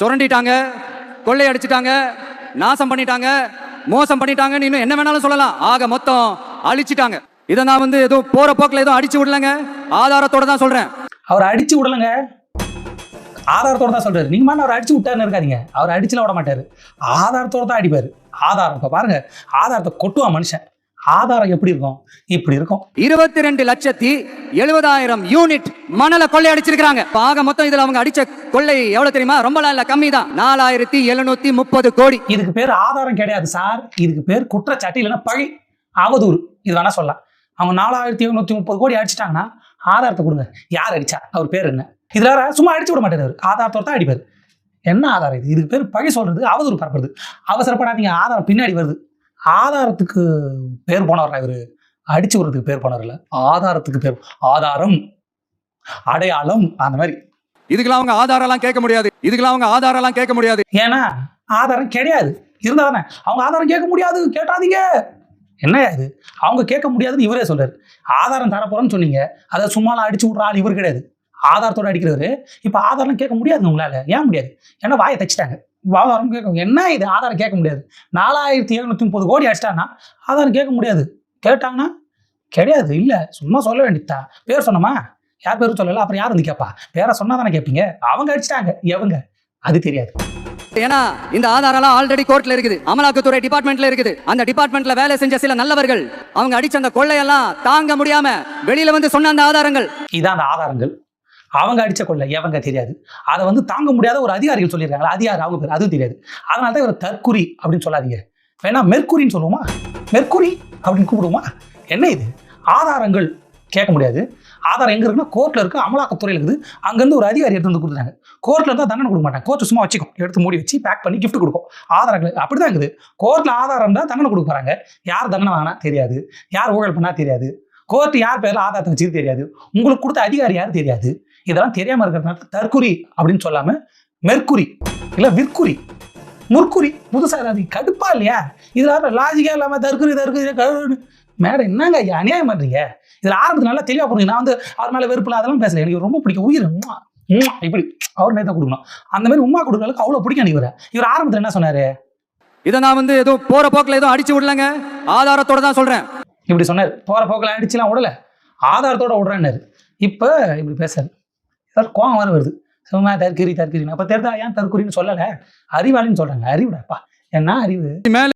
சுரண்டிட்டாங்க கொள்ளை அடிச்சிட்டாங்க நாசம் பண்ணிட்டாங்க மோசம் பண்ணிட்டாங்கன்னு இன்னும் என்ன வேணாலும் சொல்லலாம். ஆக மொத்தம் அழிச்சிட்டாங்க. இதை நான் வந்து ஏதோ போற போக்கில் எதுவும் அடிச்சு விடலங்க. ஆதாரத்தோட தான் சொல்றேன். அவர் அடிச்சு விடலங்க. ஆதாரத்தோட தான் சொல்றாரு. நீங்க மாதிரி அவர் அடிச்சு விட்டாருன்னு இருக்காதீங்க. அவர் அடிச்சுலாம் விட மாட்டாரு. ஆதாரத்தோட தான் அடிப்பாரு. ஆதாரம் இப்போ பாருங்க. ஆதாரத்தை கொட்டுவான் மனுஷன். ஆதாரம் எப்படி இருக்கும்? இப்படி இருக்கும். இருபத்தி ரெண்டு லட்சத்தி எழுபதாயிரம் யூனிட் மணலை கொள்ளை அடிச்சிருக்காங்க ஆக மொத்தம் இதுல அவங்க அடிச்ச கொள்ளை எவ்வளவு தெரியுமா? ரொம்ப இல்ல கம்மி தான் நாலாயிரத்தி எழுநூத்தி முப்பது கோடி. இதுக்கு பேர் ஆதாரம் கிடையாது சார். இதுக்கு பேர் குற்றச்சாட்டு இல்லைன்னா பழி அவதூறு. இது வேணா சொல்லலாம். அவங்க நாலாயிரத்தி எழுநூத்தி முப்பது கோடி அடிச்சிட்டாங்கன்னா ஆதாரத்தை கொடுங்க. யார் அடிச்சா? அவர் பேர் என்ன? இதுல சும்மா அடிச்சு விட மாட்டாரு ஆதாரத்தோட தான் அடிப்பாரு. என்ன ஆதாரம் இது? இதுக்கு பேர் பழி சொல்றது அவதூறு பரப்புறது. அவசரப்படாதீங்க ஆதாரம் பின்னாடி வருது. ஆதாரத்துக்கு பேர் போனவர் இவரு? அடிச்சு விடுறதுக்கு பேர் போனவர் இல்ல? ஆதாரத்துக்கு பேர் ஆதாரம் அடையாளம் அந்த மாதிரி. இதுக்கெல்லாம் அவங்க ஆதாரம் எல்லாம் கேட்க முடியாது. இதுக்கெல்லாம் அவங்க ஆதாரம் எல்லாம் கேட்க முடியாது. ஏன்னா ஆதாரம் கிடையாது. இருந்தா தானே? அவங்க ஆதாரம் கேட்க முடியாது. கேட்டாதீங்க. என்ன இது? அவங்க கேட்க முடியாதுன்னு இவரே சொல்றாரு. ஆதாரம் தரப்போறேன்னு சொன்னீங்க. அதை சும்மாலாம் அடிச்சு விட்ற ஆள் இவர் கிடையாது. ஆதாரத்தோட அடிக்கிறவரு. இப்போ ஆதாரம் கேட்க முடியாதுங்க உங்களால. ஏன் முடியாது? ஏன்னா வாயை தச்சிட்டாங்க. ஆதாரம் கேட்க என்ன இது? ஆதாரம் கேட்க முடியாது. நாலாயிரத்தி எழுநூத்தி முப்பது கோடி அடிச்சிட்டாங்கன்னா ஆதாரம் கேட்க முடியாது. கேட்டாங்கன்னா கிடையாது. இல்லை சும்மா சொல்ல வேண்டியதா பேர் சொன்னோமா? யார் பேரும் சொல்லல? அப்புறம் யார் வந்து கேட்பா பேரை சொன்னா தானே கேட்பீங்க அவங்க அடிச்சிட்டாங்க. எவங்க? அது தெரியாது. ஏன்னா இந்த ஆதாரம்லாம் ஆல்ரெடி கோர்ட்ல இருக்குது. அமலாக்கத்துறை டிபார்ட்மெண்ட்ல இருக்குது. அந்த டிபார்ட்மெண்ட்ல வேலை செஞ்ச சில நல்லவர்கள் அவங்க அடிச்ச அந்த கொள்ளையெல்லாம் தாங்க முடியாம வெளியில வந்து சொன்ன அந்த ஆதாரங்கள். இதான் அந்த ஆதாரங்கள். அவங்க அடிச்ச கொள்ள எவங்க தெரியாது. அதை வந்து தாங்க முடியாத ஒரு அதிகாரிகள் சொல்லியிருக்காங்களா அதிகாரி அவங்க பேர். அதுவும் தெரியாது. அதனால தான் இவர் தற்குறி அப்படின்னு சொல்லாதீங்க. வேணா மெர்க்குரின்னு சொல்லுவோமா? மெர்க்குரி அப்படின்னு கூப்பிடுவோமா? என்ன இது? ஆதாரங்கள் கேட்க முடியாது. ஆதாரம் எங்க இருக்குன்னா கோர்ட்ல இருக்கு அமலாக்கத்துறையில் இருக்குது. அங்கேருந்து ஒரு அதிகாரி எடுத்து வந்து கொடுத்தாங்க கோர்ட்ல இருந்தால் தண்டனை கொடுக்க மாட்டாங்க. கோர்ட் சும்மா வச்சுக்கும். எடுத்து மூடி வச்சு பேக் பண்ணி கிஃப்ட் கொடுக்கும். ஆதாரங்கள் அப்படிதான் இருக்குது. கோர்ட்ல ஆதாரம் தான் தண்டனை கொடுக்க போறாங்க. யார் தண்டனை வாங்கினா தெரியாது. யார் ஊழல் பண்ணா தெரியாது. கோர்ட் யார் பேர்ல ஆதாரத்தை வச்சு தெரியாது. உங்களுக்கு கொடுத்த அதிகாரி யார் தெரியாது. இதெல்லாம் தெரியாம இருக்கிறதுனால தற்குறி அப்படின்னு சொல்லாம மெர்க்குரி இல்ல விற்குறி. முற்குறி புதுசா ஏதாவது கடுப்பா இல்லையா? இதுல லாஜிக்கா இல்லாம தற்குறி தற்குறி கழுவுன்னு மேடம் என்னங்க ஐயா அநியாயம் பண்றீங்க? இதுல ஆரம்பத்துல நல்லா தெளிவா புரியுங்க நான் வந்து அவர் மேல வெறுப்புல அதெல்லாம் பேசல. எனக்கு ரொம்ப பிடிக்கும். உயிர் இப்படி. அவர் நேரத்தை கொடுக்கணும். அந்த மாதிரி உமா கொடுக்குற அளவுக்கு அவ்வளவு பிடிக்கும் இவரை. இவர் ஆரம்பத்துல என்ன சொன்னாரு? இதை நான் வந்து ஏதோ போற போக்கில் ஏதோ அடிச்சு விடலங்க. ஆதாரத்தோட தான் சொல்றேன். இப்படி சொன்னார். போற போக்கில் அடிச்சுலாம் விடல. ஆதாரத்தோட விடுறேன்னாரு. இப்போ இப்படி பேசாரு ஏதாவது கோவம் வர வருது. சும்மா தற்கறி தற்கறி அப்போ தெரிதா ஏன் தற்கறின்னு சொல்லலை? அறிவாளின்னு சொல்றாங்க. அறிவுடாப்பா என்ன அறிவு? மேல